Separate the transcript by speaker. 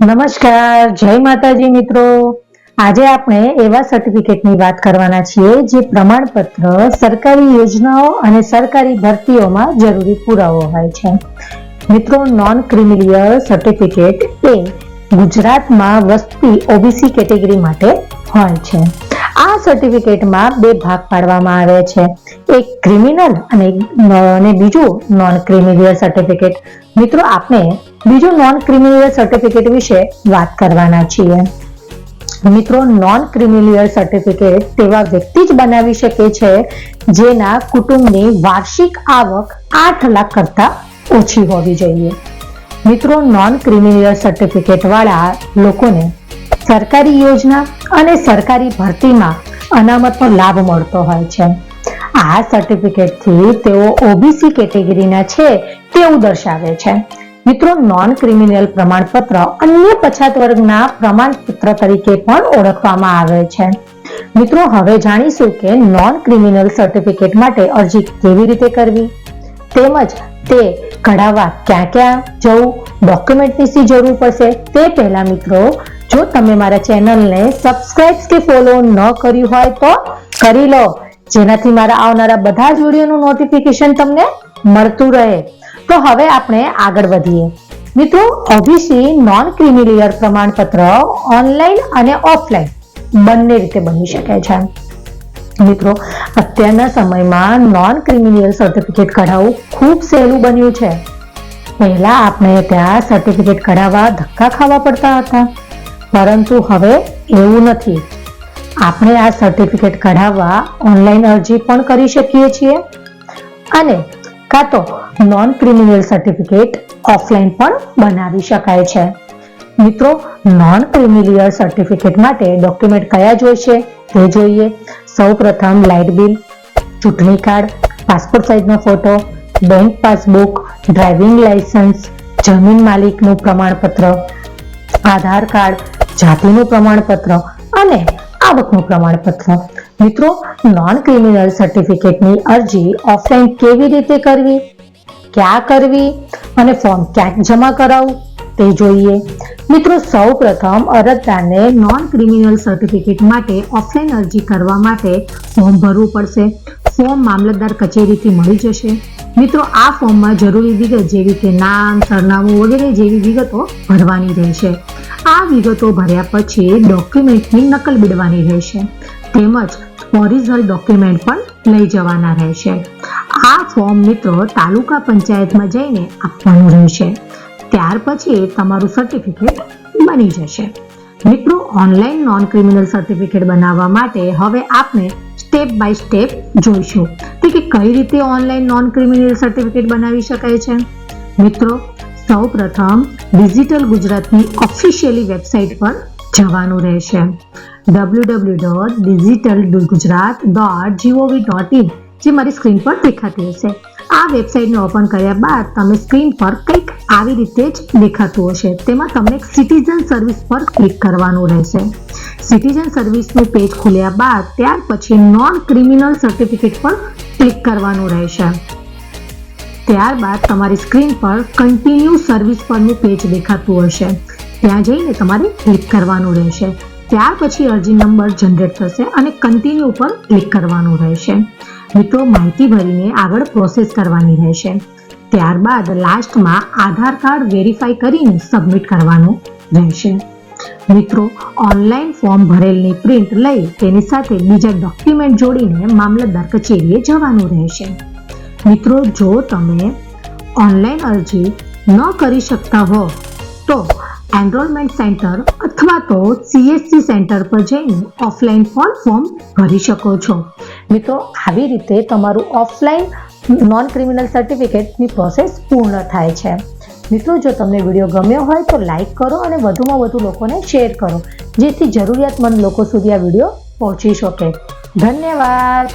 Speaker 1: નમસ્કાર, જય માતાજી મિત્રો. આજે આપણે એવા સર્ટિફિકેટની વાત કરવાના છીએ જે પ્રમાણપત્ર, સરકારી યોજનાઓ અને સરકારી ભરતીઓમાં જરૂરી પુરાવો હોય છે. મિત્રો નોન ક્રિમિલિયર સર્ટિફિકેટ એ ગુજરાતમાં વસ્તી ઓબીસી કેટેગરી માટે હોય છે. આ સર્ટિફિકેટમાં બે ભાગ પાડવામાં આવે છે. એક ક્રિમિનલ અને બીજું નોન ક્રિમિનલ સર્ટિફિકેટ મિત્રો આપણે બીજું નોન ક્રિમિનલ સર્ટિફિકેટ વિશે વાત કરવાના છીએ. મિત્રો નોન ક્રિમિનલ સર્ટિફિકેટ તેવા વ્યક્તિ જ બનાવી શકે છે જેના કુટુંબની વાર્ષિક આવક આઠ લાખ કરતા ઓછી હોવી જોઈએ. મિત્રો નોન ક્રિમિનલ સર્ટિફિકેટ વાળા લોકોને સરકારી યોજના અને સરકારી ભરતીમાં અનામતનો લાભ મળતો હોય છે. આ સર્ટિફિકેટથી તેઓ ઓબીસી કેટેગરીના છે તેવું દર્શાવે છે. મિત્રો નોન ક્રિમિનલ પ્રમાણપત્ર અન્ય પછાત વર્ગના પ્રમાણપત્ર તરીકે પણ ઓળખવામાં આવે છે. મિત્રો, હવે જાણીશું કે નોન ક્રિમિનલ સર્ટિફિકેટ માટે અરજી કેવી રીતે કરવી? તેમજ તે કઢાવવા ક્યાં ક્યાં જવું? ડોક્યુમેન્ટની શી જરૂર પડશે. તે પહેલા મિત્રો, જો તમે મારા ચેનલને સબસ્ક્રાઇબ કે ફોલો ન કર્યું હોય તો કરી લો. જેનાથી મારા આવનારા બધા જ વિડીયોનું નોટિફિકેશન તમને મળતું રહે. તો હવે આપણે આગળ વધીએ. મિત્રો ઓબીસી નોન ક્રિમિલિયર પ્રમાણપત્ર ઓનલાઈન અને ઓફલાઈન બંને રીતે બની શકે છે. મિત્રો, અત્યારના સમયમાં નોન ક્રિમિનલ સર્ટિફિકેટ કઢાવવું ખૂબ સહેલું બન્યું છે. પહેલા આપણે ત્યાં સર્ટિફિકેટ કઢાવવા ધક્કા ખાવા પડતા હતા. પરંતુ હવે એવું નથી. આપણે આ સર્ટિફિકેટ કઢાવવા ઓનલાઈન અરજી પણ કરી શકીએ છીએ. અને કાં તો નોન ક્રિમિનલ સર્ટિફિકેટ ઓફલાઈન પણ બનાવી શકાય છે. મિત્રો નોન ક્રિમિનલ સર્ટિફિકેટ માટે ડોક્યુમેન્ટ કયા જોઈશે તે જોઈએ. સૌ પ્રથમ લાઇટ બિલ ચૂંટણી card passport સાઇઝનો photo bank passbook driving licence જમીન માલિકનું પ્રમાણપત્ર, આધાર કાર્ડ જાતિનું પ્રમાણપત્ર અને આવકનું પ્રમાણપત્ર. મિત્રો નોન ક્રિમિનલ સર્ટિફિકેટની અરજી ઓફલાઈન કેવી રીતે કરવી? ક્યાં કરવી? અને ફોર્મ ક્યાંક જમા કરાવવું? તે જોઈએ. મિત્રો સૌ પ્રથમ અરજદારને નોન ક્રિમિનલ સર્ટિફિકેટ માટે ઓફલાઈન અરજી કરવા માટે ફોર્મ ભરવું પડશે. ફોર્મ મામલતદાર કચેરીથી મળી જશે. મિત્રો, આ ફોર્મમાં જરૂરી વિગત જેવી કે નામ, સરનામું વગેરે જેવી વિગતો ભરવાની રહેશે. આ વિગતો ભર્યા પછી ડોક્યુમેન્ટની નકલ બીડવાની રહેશે. તેમજ ઓરિજિનલ ડોક્યુમેન્ટ પણ લઈ જવાના રહેશે. આ ફોર્મ મિત્રો તાલુકા પંચાયતમાં જઈને આપવાનું રહેશે. ત્યાર પછી તમારું સર્ટિફિકેટ બની જશે. મિત્રો ઓનલાઈન નોન ક્રિમિનલ સર્ટિફિકેટ બનાવવા માટે હવે આપણે સ્ટેપ બાય સ્ટેપ જોઈશું. તો કે કઈ રીતે ઓનલાઈન નોન ક્રિમિનલ સર્ટિફિકેટ બનાવી શકાય છે? મિત્રો સૌ પ્રથમ ડિજિટલ ગુજરાતની ઓફિશિયલી વેબસાઇટ પર જવાનું રહેશે. W W dot digital Gujarat dot GOV dot in જે મારી સ્ક્રીન પર દેખાતી હશે. આ વેબસાઇટને ઓપન કર્યા બાદ તમે સ્ક્રીન પર કંઈક આવી રીતે જ દેખાતું હશે. તેમાં તમને સિટીઝન સર્વિસ પર ક્લિક કરવાનું રહેશે. સિટીઝન સર્વિસનું પેજ ખોલ્યા બાદ ત્યાર પછી નોન ક્રિમિનલ સર્ટિફિકેટ પર ક્લિક કરવાનું રહેશે. ત્યારબાદ તમારી સ્ક્રીન પર કન્ટિન્યુ સર્વિસ પરનું પેજ દેખાતું હશે. ત્યાં જઈને તમારે ક્લિક કરવાનું રહેશે. ત્યાર પછી અરજી નંબર જનરેટ થશે અને કન્ટિન્યુ પર ક્લિક કરવાનું રહેશે. મિત્રો, માહિતી ભરીને આગળ પ્રોસેસ કરવાની રહેશે. ત્યારબાદ લાસ્ટમાં આધાર કાર્ડ વેરીફાઈ કરીને સબમિટ કરવાનું રહેશે. મિત્રો ઓનલાઈન ફોર્મ ભરેલની પ્રિન્ટ લઈ તેની સાથે બીજા ડોક્યુમેન્ટ જોડીને મામલતદાર કચેરીએ જવાનું રહેશે. મિત્રો, જો તમે ઓનલાઈન અરજી ન કરી શકતા હો, તો એનરોલમેન્ટ સેન્ટર અથવા તો સીએસસી સેન્ટર પર જઈને ઓફલાઈન પણ ફોર્મ ભરી શકો છો. મિત્રો, આવી રીતે તમારું ઓફલાઈન નોન ક્રિમિનલ સર્ટિફિકેટની પ્રોસેસ પૂર્ણ થાય છે. મિત્રો, જો તમને વીડિયો ગમ્યો હોય તો લાઈક કરો અને વધુમાં વધુ લોકોને શેર કરો, જેથી જરૂરિયાતમંદ લોકો સુધી આ વીડિયો પહોંચી શકે. ધન્યવાદ!